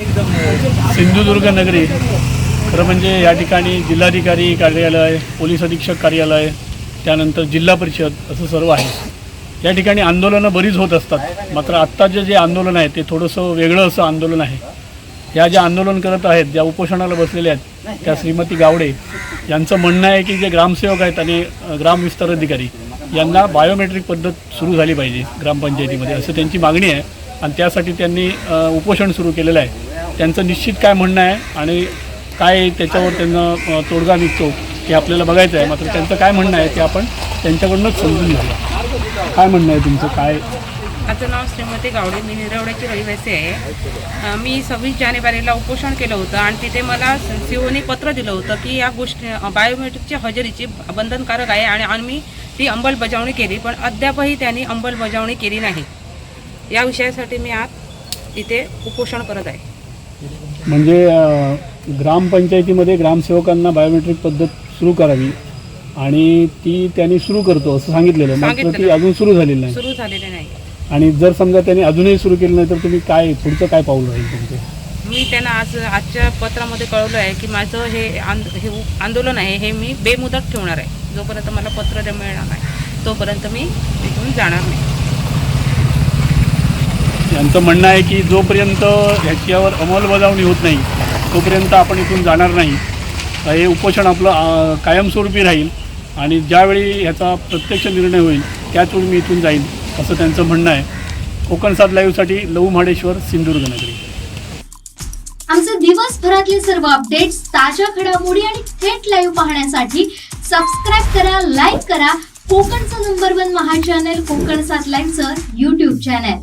सिंधुदुर्ग नगरी खरं म्हणजे या ठिकाणी जिल्हाधिकारी कार्यालय पोलीस अधीक्षक कार्यालय त्यानंतर जिल्हा परिषद असं सर्व आहे. या ठिकाणी आंदोलनं बरीच होत असतात. मात्र आत्ताचे जे आंदोलन आहे ते थोडंसं वेगळं असं आंदोलन आहे. या ज्या आंदोलन करत आहेत ज्या उपोषणाला बसलेल्या आहेत त्या श्रीमती गावडे यांचं म्हणणं आहे की जे ग्रामसेवक आहेत आणि अ, ग्राम विस्तार अधिकारी यांना बायोमेट्रिक पद्धत सुरू झाली पाहिजे ग्रामपंचायतीमध्ये असं त्यांची मागणी आहे. आणि त्यासाठी त्यांनी उपोषण सुरू केलेलं आहे. त्यांचं निश्चित काय म्हणणं आहे आणि काय त्याच्यावर त्यांना तोडगा निघतो हे आपल्याला बघायचं आहे. मात्र त्यांचं काय म्हणणं आहे ते आपण त्यांच्याकडूनच समजून घेऊया. काय म्हणणं आहे तुमचं? काय? माझं नाव श्रीमती गावडे मी निरवड्याची रहिवासी आहे. मी सव्वीस जानेवारीला उपोषण केलं होतं आणि तिथे मला सीओने पत्र दिलं होतं की या गोष्टी बायोमेट्रिकच्या हजेरीची बंधनकारक आहे आणि आम्ही ती अंमलबजावणी केली पण अद्यापही त्यांनी अंमलबजावणी केली नाही. या विषयासाठी मी आज इथे उपोषण करत आहे. म्हणजे ग्रामपंचायतीमध्ये ग्रामसेवकांना बायोमेट्रिक पद्धत सुरू करावी आणि ती त्यांनी सुरू करतो असं सांगितलेलं मात्र ती. अजून सुरू झालेली नाही. सुरू झालेले नाही. आणि जर समजा त्यांनी अजूनही सुरू केलं नाही तर तुम्ही काय पुढचं काय पाऊल राहील तुमचं? मी त्यांना आज आजच्या पत्रामध्ये कळवलं आहे की माझं हे आंद हे आंदोलन आहे हे मी बेमुदत ठेवणार आहे. जोपर्यंत मला पत्र मिळणार नाही तोपर्यंत मी इथून जाणार नाही. यांचं म्हणणं आहे की जोपर्यंत ह्याच्यावर अंमलबजावणी होत नाही तोपर्यंत आपण इथून जाणार नाही. हे उपोषण आपलं कायमस्वरूपी राहील आणि ज्यावेळी ह्याचा प्रत्यक्ष निर्णय होईल त्याचवेळी मी इथून जाईन असं त्यांचं म्हणणं आहे. कोकण सात लाईव्हसाठी लहू महाडेश्वर सिंधुदुर्ग नगरी आमचे दिवसभरातले सर्व अपडेट्स ताज्या घडामोडी आणि थेट लाईव्ह पाहण्यासाठी सबस्क्राईब करा लाईक करा कोकणचं number one Maha channel Konkan सात लाईव्हचं युट्यूब चॅनल